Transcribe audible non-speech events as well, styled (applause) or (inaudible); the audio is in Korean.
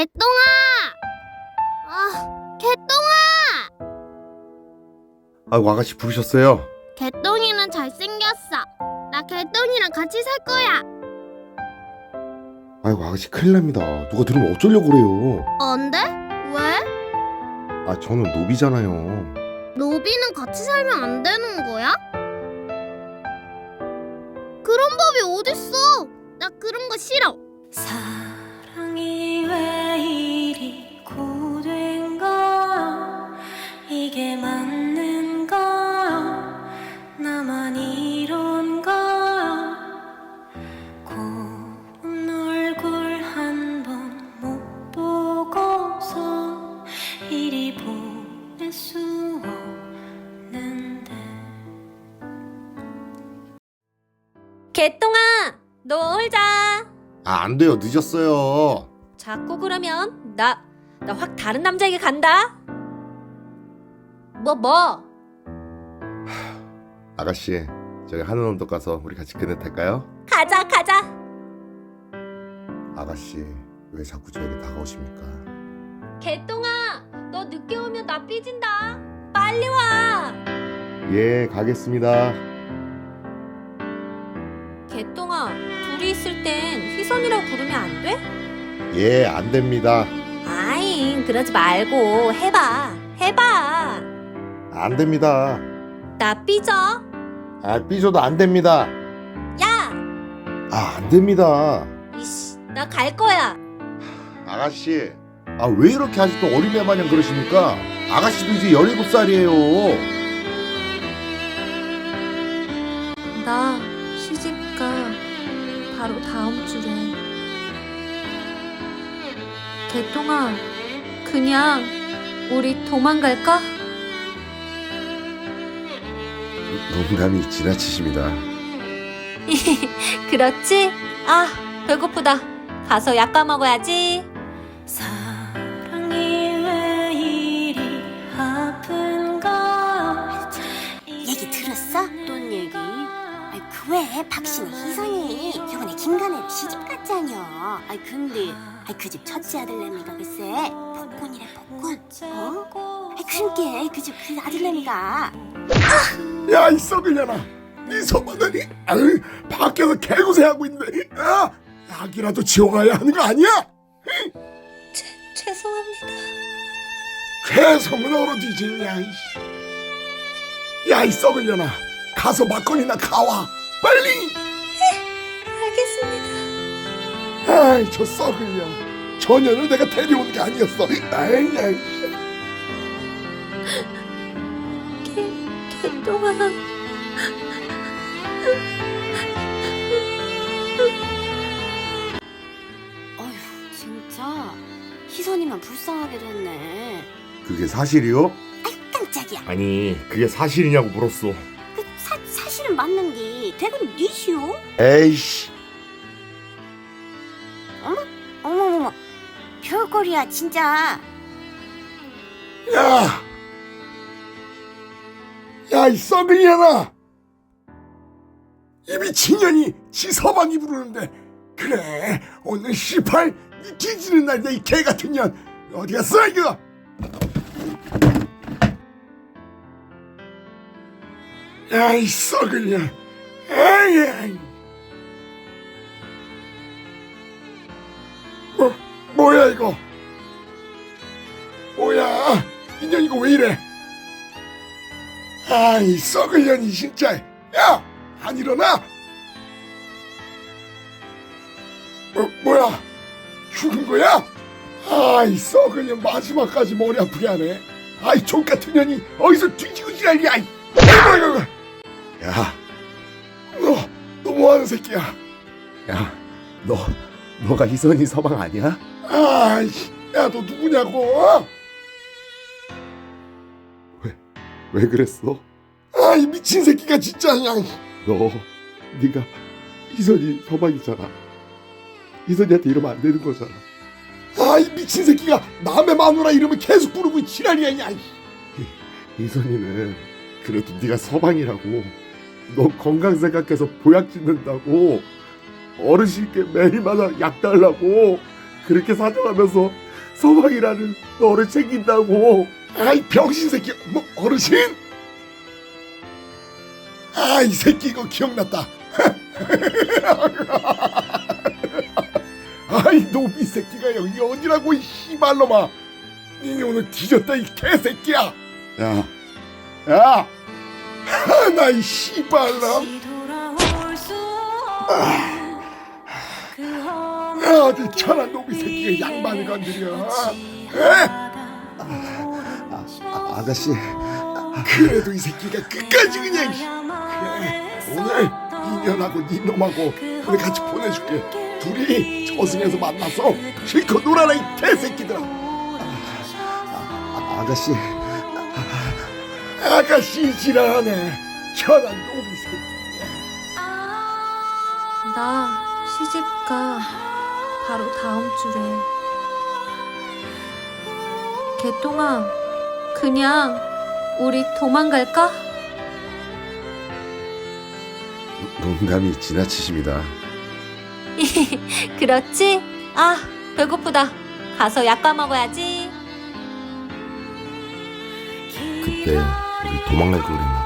개똥아! 아, 개똥아! 아이고 아가씨 부르셨어요? 개똥이는 잘생겼어. 나 개똥이랑 같이 살 거야. 아이고 아가씨 큰일 납니다. 누가 들으면 어쩌려고 그래요. 언데? 왜? 아 저는 노비잖아요. 노비는 같이 살면 안 되는 거야? 그런 법이 어딨어? 나 그런 거 싫어. 사 이런가 고운 얼굴 한 번 못 보고서 이리 보낼 수 없는데 개똥아 놀자 아 안 돼요 늦었어요. 자꾸 그러면 나 나 확 다른 남자에게 간다. 뭐 뭐? 아가씨 저기 언덕 가서 우리 같이 그네 탈까요? 가자 가자. 아가씨 왜 자꾸 저에게 다가오십니까? 개똥아, 너 늦게 오면 나 삐진다. 빨리 와. 예 가겠습니다. 개똥아, 둘이 있을 땐 희선이라고 부르면 안 돼? 예 안 됩니다. 아잉, 그러지 말고 해봐. 해봐. 안 됩니다. 나 삐져. 아 삐져도 안 됩니다. 야, 아 안 됩니다. 이씨, 나 갈 거야. 아가씨 아 왜 이렇게 아직도 어린애 마냥 그러십니까? 아가씨도 이제 17살이에요. 나 시집가 바로 다음 주래. 개똥아, 그냥 우리 도망갈까? 농담이 지나치십니다. (laughs) 그렇지? 아, 배고프다. 가서 약 까먹어야지. 사랑이 왜 이리 아픈가? 얘기 들었어? 어떤 얘기? 아이 그왜 박신혜 희선이 저번에 김간혜로 시집 갔잖여 아이 근데 아이 그 집 첫째 아들내미가 글쎄 복권이래 복권 어? 아이 그러니까 그집 그 아들내미가 야, 이 썩으려나. 네 소문들이 아유, 밖에서 개고생하고 있는데, 야, 약이라도 지워가야 하는 거 아니야? 죄송합니다. 개성은 얼어지지, 야, 이씨. 야, 이 썩으려나. 가서 막걸리나 가와. 빨리! 알겠습니다. 아이, 저 썩으려. 전혀를 내가 데려온 게 아니었어. 아이, 아이. 개똥아. 어휴 진짜 희선이만 불쌍하게 됐네 그게 사실이요? 아이 깜짝이야 아니 그게 사실이냐고 물었어. 그 사, 사실은 맞는데 대근 니시오? 에이씨 어머머머 별거리야 진짜 야! 야, 이 썩으려나! 이 미친년이 지 서방이 부르는데, 그래, 오늘 18, 이 뒤지는 날이야, 이 개 같은 년! 어디 갔어, 이거? 야, 이 썩을 년! 에이, 에이. 뭐, 뭐야, 이거? 뭐야? 인연 이거 왜 이래? 아이 썩을 년이 진짜 야! 안 일어나? 뭐, 뭐야? 죽은 거야? 아이 썩을 년 마지막까지 머리 아프게 하네 아이 족 같은 년이 어디서 뒤지고 지랄이 아이 야, 너, 너 뭐하는 새끼야 야, 너 너가 희선이 서방 아니야? 아이 야 너 누구냐고 왜 그랬어? 아 이 미친 새끼가 진짜 그냥 너 네가 희선이 서방이잖아. 희선이한테 이러면 안 되는 거잖아. 아 이 미친 새끼가 남의 마누라 이름을 계속 부르고 지랄이야 야 희선이는 그래도 네가 서방이라고 너 건강 생각해서 보약 짓는다고 어르신께 매일마다 약 달라고 그렇게 사정하면서 서방이라는 너를 챙긴다고. 아이 병신 새끼, 뭐 어르신? 아 이 새끼 이거 기억났다. 아이 놈이 새끼가 여기 어디라고 이 씨발놈아. 니네 오늘 뒤졌다 이 개새끼야. 야, 야, 나이 씨발놈. 아, 어디 천한 놈이 새끼가 양반을 건드려. 에? 아, 아가씨 그래도 이 새끼가 끝까지 그냥 그래 오늘 이년하고 네 놈하고 오늘 같이 보내줄게. 둘이 저승에서 만나서 실컷 놀아라 이 개새끼들아. 아, 아가씨. 아가씨 지랄하네. 천한 놈이 새끼. 나 시집가 바로 다음 주래. 개똥아, 그냥 우리 도망갈까? 농담이 지나치십니다 (laughs) 그렇지? 아, 배고프다. 가서 약과 먹어야지. 그때 우리 도망갈 걸 그랬나